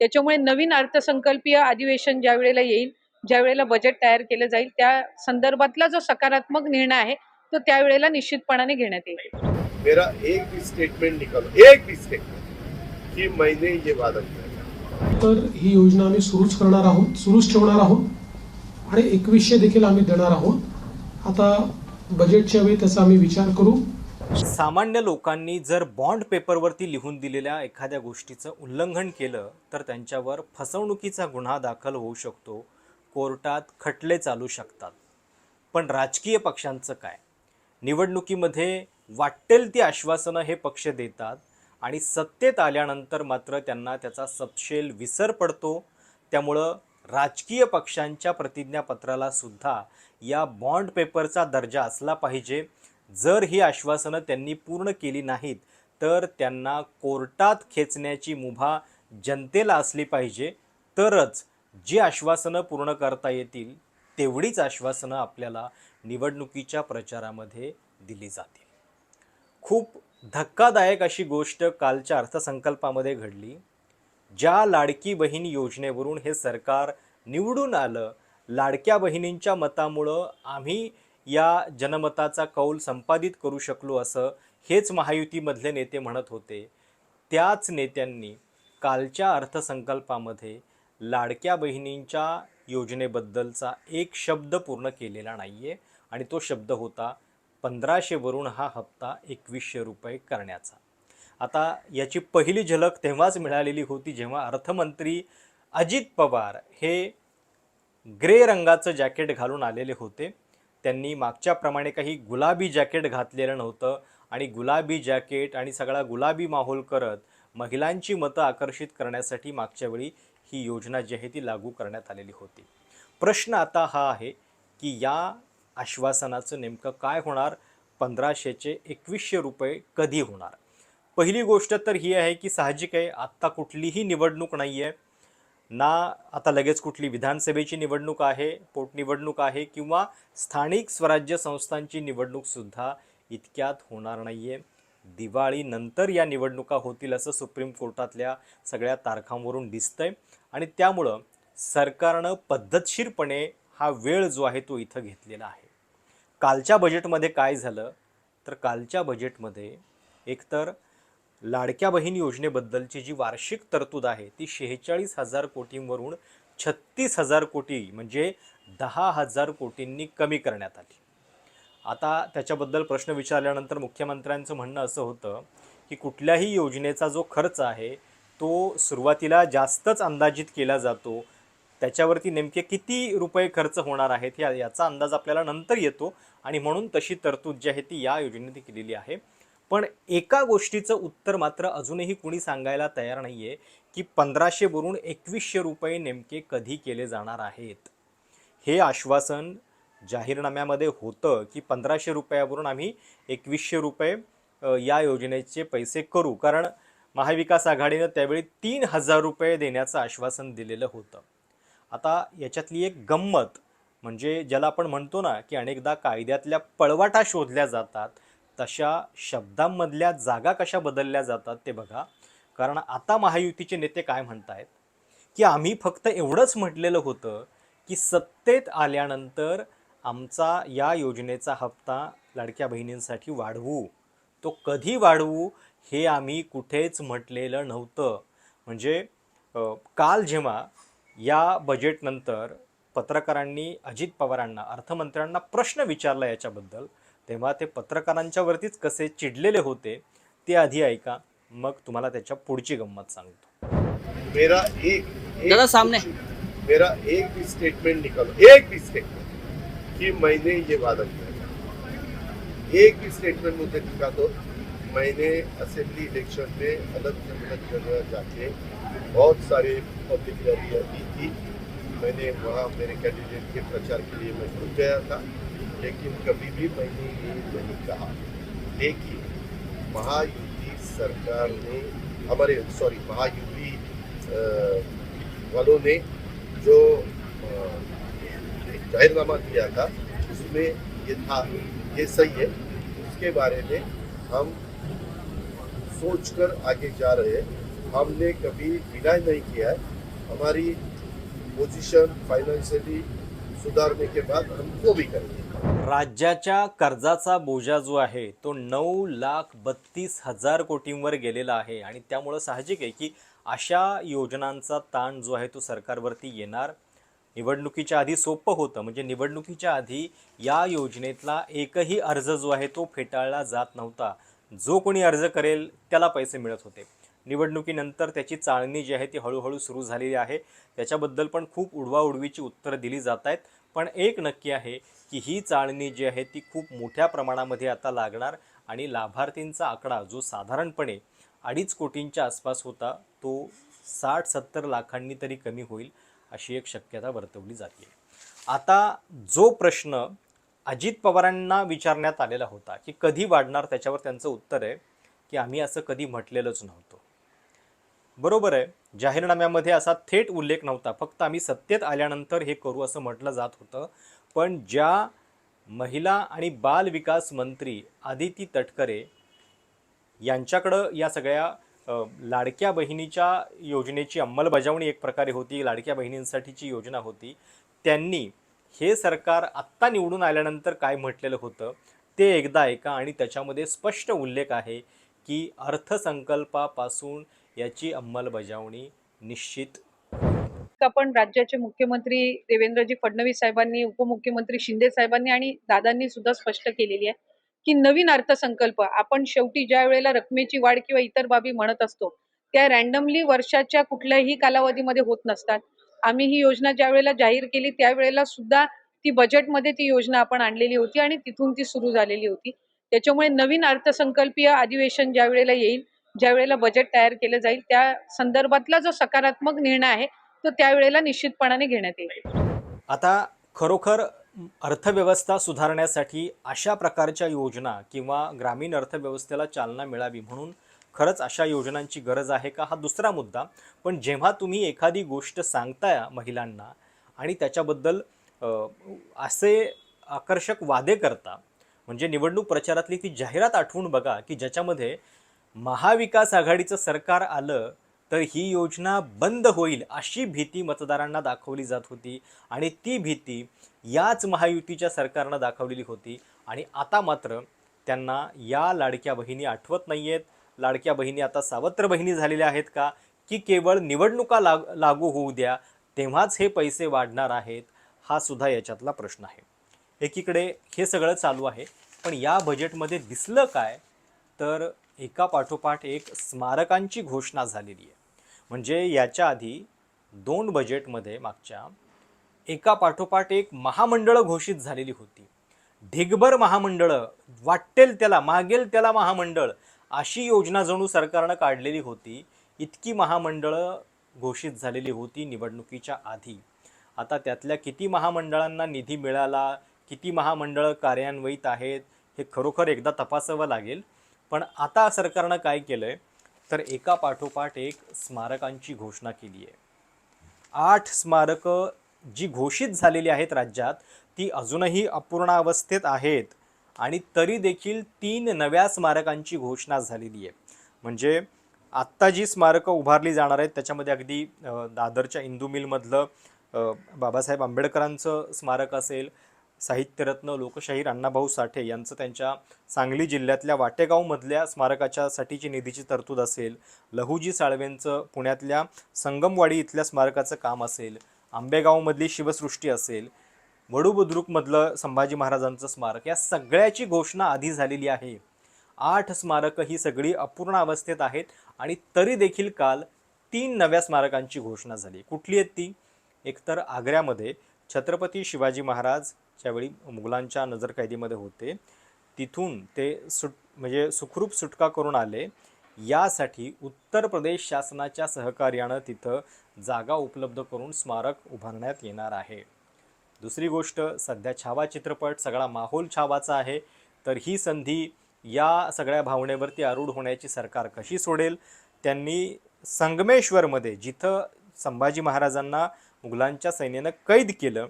त्याच्यामुळे नवीन अर्थसंकल्पीय अधिवेशन ज्या वेळेला येईल ज्या वेळेला बजेट तयार केलं जाईल त्या संदर्भातला जो सकारात्मक निर्णय आहे तो त्यावेळेला निश्चितपणाने घेण्यात येईल. मेरा एक भी स्टेटमेंट निकालो एक भी स्टेटमेंट कि मैंने ये वादा किया तर ही योजना आम्ही सुरूच करणार आहोत सुरूच ठेवणार आहोत आणि एकवीसशे देखील आम्ही देणार आहोत. आता बजेटच्या वेळी त्याचा आम्ही विचार करू. सामान्य लोकांनी जर बॉन्ड पेपरवरती लिहून दिलेल्या एखाद्या गोष्टीचं उल्लंघन केलं तर त्यांच्यावर फसवणुकीचा गुन्हा दाखल होऊ शकतो. कोर्टात खटले चालू शकतात. पण राजकीय पक्षांचं काय? निवडणुकीमध्ये वाटेल ती आश्वासनं हे पक्ष देतात आणि सत्तेत आल्यानंतर मात्र त्यांना त्याचा सपशेल विसर पडतो. त्यामुळं राजकीय पक्षांच्या प्रतिज्ञापत्राला सुद्धा या बॉन्ड पेपरचा दर्जा असला पाहिजे. जर ही आश्वासनं त्यांनी पूर्ण केली नाहीत तर त्यांना कोर्टात खेचण्याची मुभा जनतेला असली पाहिजे. तरच जी आश्वासनं पूर्ण करता येतील तेवढीच आश्वासनं आपल्याला निवडणुकीच्या प्रचारामध्ये दिली जातील. खूप धक्कादायक अशी गोष्ट कालच्या अर्थसंकल्पामध्ये घडली. ज्या लाडकी बहीण योजनेवरून हे सरकार निवडून आलं लाडक्या बहिणींच्या मतामुळं आम्ही या जनमताचा कौल संपादित करू शकलो असं हेच महायुतीमधले नेते म्हणत होते. त्याच नेत्यांनी कालच्या अर्थसंकल्पामध्ये लाडक्या बहिणींच्या योजनेबद्दलचा एक शब्द पूर्ण केलेला नाही आहे आणि तो शब्द होता पंधराशेवरून हा हप्ता एकवीसशे रुपये करण्याचा. आता याची पहिली झलक तेव्हाच मिळालेली होती जेव्हा अर्थमंत्री अजित पवार हे ग्रे रंगाचं जॅकेट घालून आलेले होते. त्यांनी मागच्याप्रमाणे काही गुलाबी जॅकेट घातलेलं नव्हतं आणि गुलाबी जॅकेट आणि सगळा गुलाबी माहोल करत महिलांची मतं आकर्षित करण्यासाठी मागच्या वेळी ही योजना जी आहे ती लागू करण्यात आलेली होती. प्रश्न आता हा आहे की या आश्वासनाचं नेमकं काय होणार? पंधराशेचे एकवीसशे रुपये कधी होणार? पहिली गोष्ट तर ही आहे की साहजिक आहे आत्ता कुठलीही निवडणूक नाही आहे ना आता लगेच कुठली विधानसभेची निवडणूक आहे पोटनिवडणूक आहे किंवा स्थानिक स्वराज्य संस्थांची निवडणूकसुद्धा इतक्यात होणार नाही आहे दिवाळीनंतर या निवडणुका होतील असं सुप्रीम कोर्टातल्या सगळ्या तारखांवरून दिसतंय. आणि त्यामुळं सरकारनं पद्धतशीरपणे हा वेळ जो आहे तो इथं घेतलेला आहे. कालच्या बजेटमध्ये काय झालं? तर कालच्या बजेटमध्ये एकतर लाडक्या बहीण योजनेबद्दलची जी वार्षिक तरतूद आहे ती शेहेचाळीस हजार कोटींवरून छत्तीस हजार कोटी म्हणजे दहा हजार कोटींनी कमी करण्यात आली. आता त्याच्याबद्दल प्रश्न विचारल्यानंतर मुख्यमंत्र्यांचं म्हणणं असं होतं की कुठल्याही योजनेचा जो खर्च आहे तो सुरुवातीला जास्तच अंदाजित केला जातो. त्याच्यावरती नेमके किती रुपये खर्च होणार आहेत या याचा अंदाज आपल्याला नंतर येतो आणि म्हणून तशी तरतूद जी आहे ती या योजनेने केलेली आहे. पण एका गोष्टीचं उत्तर मात्र अजूनही कुणी सांगायला तयार नाही आहे की पंधराशेवरून एकवीसशे रुपये नेमके कधी केले जाणार आहेत. हे आश्वासन जाहीरनाम्यामध्ये होतं की पंधराशे रुपयावरून आम्ही एकवीसशे रुपये या योजनेचे पैसे करू. कारण महाविकास आघाडीनं त्यावेळी तीन हजार रुपये देण्याचं आश्वासन दिलेलं होतं. आता याच्यातली एक गंमत म्हणजे ज्याला आपण म्हणतो ना की अनेकदा कायद्यातल्या पळवाटा शोधल्या जातात तशा शब्दांमधल्या जागा कशा बदलल्या जातात ते बघा. कारण आता महायुतीचे नेते काय म्हणतायत? की आम्ही फक्त एवढंच म्हटलेलं होतं की सत्तेत आल्यानंतर आमचा या योजनेचा हप्ता लाडक्या बहिणींसाठी वाढवू. तो कधी वाढवू हे आम्ही कुठेच म्हटलेलं नव्हतं. म्हणजे काल जेव्हा या बजेटनंतर पत्रकारांनी अजित पवारांना अर्थमंत्र्यांना प्रश्न विचारला याच्याबद्दल तेव्हा ते पत्रकारांच्या वरतीच कसे चिडलेले होते ते आधी ऐका. मग तुम्हाला त्याच्या पुढची गंमत सांगतो. मेरा एक, एक दादा सामने. मेरा एक भी स्टेटमेंट निकालो. एक भी स्टेटमेंट कि मैंने ये वादा किया एक भी स्टेटमेंट मुझे दिखा दो। मैंने असेंबली इलेक्शन में अलग से अलग जगह जाके बहुत सारे पब्लिक रैलियाँ की थी। मैंने वहाँ मेरे कैंडिडेट के प्रचार के लिए मैं रुक गया था। लेकिन कभी भी मैंने ये नहीं कहा। लेकिन महायुति सरकार ने हमारे सॉरी महायुति अ, वालों ने जो जाहिरनामा दिया था उसमें ये था। ये सही है। उसके बारे में हम सोचकर आगे जा रहे हैं। हमने कभी डिनाई नहीं किया है। हमारी पोजीशन फाइनेंशियली सुधारने के बाद हम वो भी करेंगे। राज्याच्या कर्जाचा बोजा जो आहे तो नऊ लाख बत्तीस हजार कोटींवर गेलेला आहे आणि त्यामुळं साहजिक आहे की अशा योजनांचा ताण जो आहे तो सरकारवरती येणार. निवडणुकीच्या आधी सोपं होतं म्हणजे निवडणुकीच्या आधी या योजनेतला एकही अर्ज जो आहे तो फेटाळला जात नव्हता. जो कोणी अर्ज करेल त्याला पैसे मिळत होते. निवडणुकीनंतर त्याची चाळणी जी आहे ती हळूहळू सुरू झालेली आहे. त्याच्याबद्दल पण खूप उडवाउडवीची उत्तरं दिली जात आहेत. पण एक नक्की आहे की ही चाळणी जी आहे ती खूप मोठ्या प्रमाणामध्ये आता लागणार आणि लाभार्थींचा आकडा जो साधारणपणे अडीच कोटींच्या आसपास होता तो साठ सत्तर लाखांनी तरी कमी होईल अशी एक शक्यता वर्तवली जाते. आता जो प्रश्न अजित पवारांना विचारण्यात आलेला होता की कधी वाढणार त्याच्यावर त्यांचं उत्तर आहे की आम्ही असं कधी म्हटलेलंच नव्हतं. बरोबर आहे. जाहीरनाम्यामध्ये असा थेट उल्लेख नव्हता. फक्त आम्ही सत्तेत आल्यानंतर हे करू असं म्हटलं जात होतं. पण ज्या महिला आणि बाल विकास मंत्री आदिती तटकरे यांच्याकडं या सगळ्या लाडक्या बहिणीच्या योजनेची अंमलबजावणी एक प्रकारे होती लाडक्या बहिणींसाठीची योजना होती. त्यांनी हे सरकार आत्ता निवडून आल्यानंतर काय म्हटलेलं होतं ते एकदा ऐका आणि त्याच्यामध्ये स्पष्ट उल्लेख आहे की अर्थसंकल्पापासून याची अंमलबजावणी निश्चित. आपण राज्याचे मुख्यमंत्री देवेंद्रजी फडणवीस साहेबांनी उपमुख्यमंत्री शिंदे साहेबांनी आणि दादांनी सुद्धा स्पष्ट केलेली आहे की नवीन अर्थसंकल्प आपण शेवटी ज्या वेळेला रकमेची वाढ किंवा इतर बाबी म्हणत असतो त्या रॅन्डमली वर्षाच्या कुठल्याही कालावधीमध्ये होत नसतात. आम्ही ही योजना ज्या वेळेला जाहीर केली त्यावेळेला सुद्धा ती बजेटमध्ये ती योजना आपण आणलेली होती आणि तिथून ती सुरू झालेली होती. त्याच्यामुळे नवीन अर्थसंकल्पीय अधिवेशन ज्या वेळेला येईल ज्या वेळेला बजेट तयार केलं जाईल त्या संदर्भातला जो सकारात्मक निर्णय आहे तो त्यावेळेला निश्चितपणाने घेण्यात येईल. आता खरोखर अर्थव्यवस्था सुधारण्यासाठी अशा प्रकारच्या योजना किंवा ग्रामीण अर्थव्यवस्थेला चालना मिळावी म्हणून खरंच अशा योजनांची गरज आहे का? हा दुसरा मुद्दा. पण जेव्हा तुम्ही एखादी गोष्ट सांगताय महिलांना आणि त्याच्याबद्दल असे आकर्षक वादे करता म्हणजे निवडणूक प्रचारातली ती जाहिरात आठवून बघा की ज्याच्यामध्ये महाविकास आघाडीचं सरकार आलं तर ही योजना बंद होईल अशी भीती मतदारांना दाखवली जात होती. आणि ती भीती याच महायुतीच्या सरकारनं दाखवलेली होती. आणि आता मात्र त्यांना या लाडक्या बहिणी आठवत नाही आहेत लाडक्या बहिणी आता सावत्र बहिणी झालेल्या आहेत का? की केवळ निवडणुका लाग लागू होऊ द्या तेव्हाच हे पैसे वाढणार आहेत? हा सुद्धा याच्यातला प्रश्न आहे. एकीकडे हे सगळं चालू आहे. पण या बजेटमध्ये दिसलं काय? तर एका पाठोपाठ एक स्मारकांची घोषणा झालेली आहे. म्हणजे याच्या आधी दोन बजेटमध्ये मागच्या एका पाठोपाठ एक महामंडळं घोषित झालेली होती. ढिगभर महामंडळं वाटेल त्याला मागेल त्याला महामंडळ अशी योजना जणू सरकारनं काढलेली होती. इतकी महामंडळं घोषित झालेली होती निवडणुकीच्या आधी. आता त्यातल्या किती महामंडळांना निधी मिळाला किती महामंडळं कार्यान्वित आहेत हे खरोखर एकदा तपासावं लागेल. पण आता सरकारनं काय केलं आहे तर एका पाठोपाठ एक स्मारकांची घोषणा केली आहे. आठ स्मारकं जी घोषित झालेली आहेत राज्यात ती अजूनही अपूर्णावस्थेत आहेत आणि तरी देखील तीन नव्या स्मारकांची घोषणा झालेली आहे. म्हणजे आत्ता जी स्मारकं उभारली जाणार आहेत त्याच्यामध्ये अगदी दादरच्या इंदू मिलमधलं बाबासाहेब आंबेडकरांचं स्मारक असेल साहित्यरत्न लोकशाहीर अण्णाभाऊ साठे यांचं त्यांच्या सांगली जिल्ह्यातल्या वाटेगावमधल्या स्मारकाच्या साठीची निधीची तरतूद असेल. लहुजी साळवेंचं पुण्यातल्या संगमवाडी इथल्या स्मारकाचं काम असेल. आंबेगावमधली शिवसृष्टी असेल. वडू बुद्रुकमधलं संभाजी महाराजांचं स्मारक. या सगळ्याची घोषणा आधी झालेली आहे. आठ स्मारकं ही सगळी अपूर्ण अवस्थेत आहेत आणि तरी देखील काल तीन नव्या स्मारकांची घोषणा झाली. कुठली आहेत ती? एकतर आग्र्यामध्ये छत्रपती शिवाजी महाराज ज्यावेळी मुघलांच्या नजरकैदीमध्ये होते. तिथून ते सुट म्हणजे सुखरूप सुटका करून आले. यासाठी उत्तर प्रदेश शासनाच्या सहकार्यानं तिथं जागा उपलब्ध करून स्मारक उभारण्यात येणार आहे. दुसरी गोष्ट सध्या छावा चित्रपट सगळा माहोल छावाचा आहे. तर ही संधी या सगळ्या भावनेवरती आरूढ होण्याची सरकार कशी सोडेल? त्यांनी संगमेश्वरमध्ये जिथं संभाजी महाराजांना मुघलांच्या सैन्यानं कैद केलं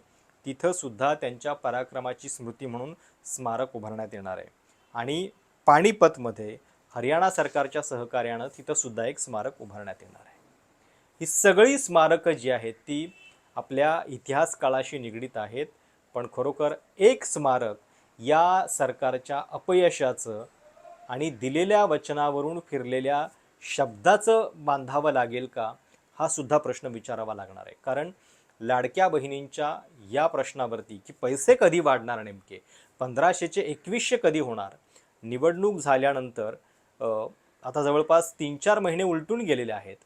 तिथं सुद्धा त्यांच्या पराक्रमाची स्मृती म्हणून स्मारक उभारण्यात येणार आहे. आणि पाणीपतमध्ये हरियाणा सरकारच्या सहकार्यानं तिथं सुद्धा एक स्मारक उभारण्यात येणार आहे. ही सगळी स्मारकं जी आहेत ती आपल्या इतिहास काळाशी निगडीत आहेत पण खरोखर एक स्मारक या सरकारच्या अपयशाचं आणि दिलेल्या वचनावरून फिरलेल्या शब्दाचं बांधावं लागेल का हा सुद्धा प्रश्न विचारावा लागणार आहे. कारण लाडक्या बहिणींच्या या प्रश्नावरती की पैसे कधी वाढणार नेमके? पंधराशेचे एकवीसशे कधी होणार? निवडणूक झाल्यानंतर आता जवळपास तीन चार महिने उलटून गेलेले आहेत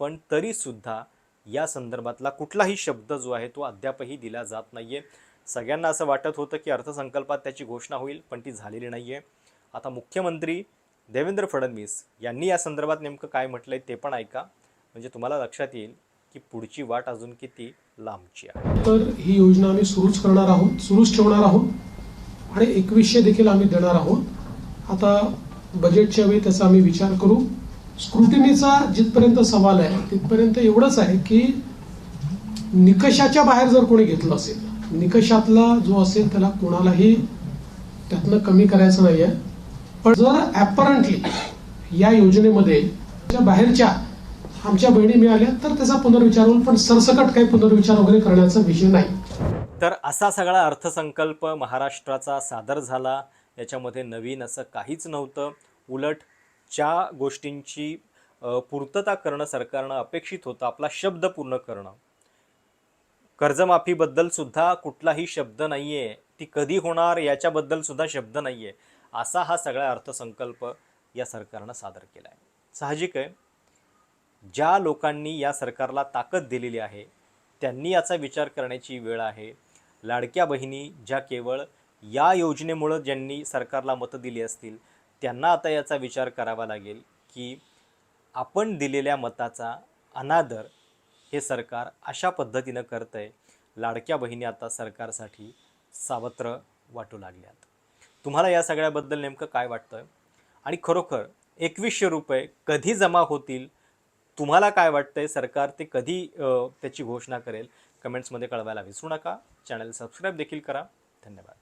पण तरीसुद्धा या संदर्भातला कुठलाही शब्द जो आहे तो अद्यापही दिला जात नाही आहे सगळ्यांना असं वाटत होतं की अर्थसंकल्पात त्याची घोषणा होईल पण ती झालेली नाही आहे आता मुख्यमंत्री देवेंद्र फडणवीस यांनी या संदर्भात नेमकं काय म्हटलं आहे ते पण ऐका. म्हणजे तुम्हाला लक्षात येईल की पुढची वाट अजून किती लांबची आहे. तर ही योजना आम्ही सुरूच करणार आहोत सुरूच ठेवणार आहोत आणि एकवीसशे देखील आम्ही देणार आहोत. आता बजेटच्या वेळी त्याचा आम्ही विचार करू. स्क्रुटिनीचा जिथपर्यंत सवाल आहे तिथपर्यंत एवढंच आहे की निकषाच्या बाहेर जर कोणी घेतलं असेल निकषातला जो असेल त्याला कोणालाही त्यातनं कमी करायचं नाही आहे पण जर ॲपरंटली या योजनेमध्ये बाहेरच्या आमच्या बहिणी मिळाल्या तर त्याचा पुनर्विचार होईल पण सरसकट काही पुनर्विचार वगैरे करण्याचा विषय नाही. तर असा सगळा अर्थसंकल्प महाराष्ट्राचा सादर झाला. याच्यामध्ये नवीन असं काहीच नव्हतं. उलट ज्या गोष्टींची पूर्तता करणं सरकारनं अपेक्षित होतं. आपला शब्द पूर्ण करणं. कर्जमाफीबद्दल सुद्धा कुठलाही शब्द नाही आहे ती कधी होणार याच्याबद्दल सुद्धा शब्द नाही आहे असा हा सगळा अर्थसंकल्प या सरकारनं सादर केला आहे साहजिक आहे. ज्या लोकांनी या सरकारला ताकद दिलेली आहे त्यांनी याचा विचार करण्याची वेळ आहे. लाडक्या बहिणी ज्या केवळ या योजनेमुळं ज्यांनी सरकारला मतं दिली असतील त्यांना आता याचा विचार करावा लागेल की आपण दिलेल्या मताचा अनादर हे सरकार अशा पद्धतीनं करतं आहे लाडक्या बहिणी आता सरकारसाठी सावत्र वाटू लागल्यात. तुम्हाला या सगळ्याबद्दल नेमकं काय वाटतं आणि खरोखर एकवीसशे रुपये कधी जमा होतील तुम्हाला काय वाटतंय? सरकार ते कधी त्याची घोषणा करेल? कमेंट्समध्ये कळवायला विसरू नका. चॅनल सबस्क्राईब देखील करा. धन्यवाद.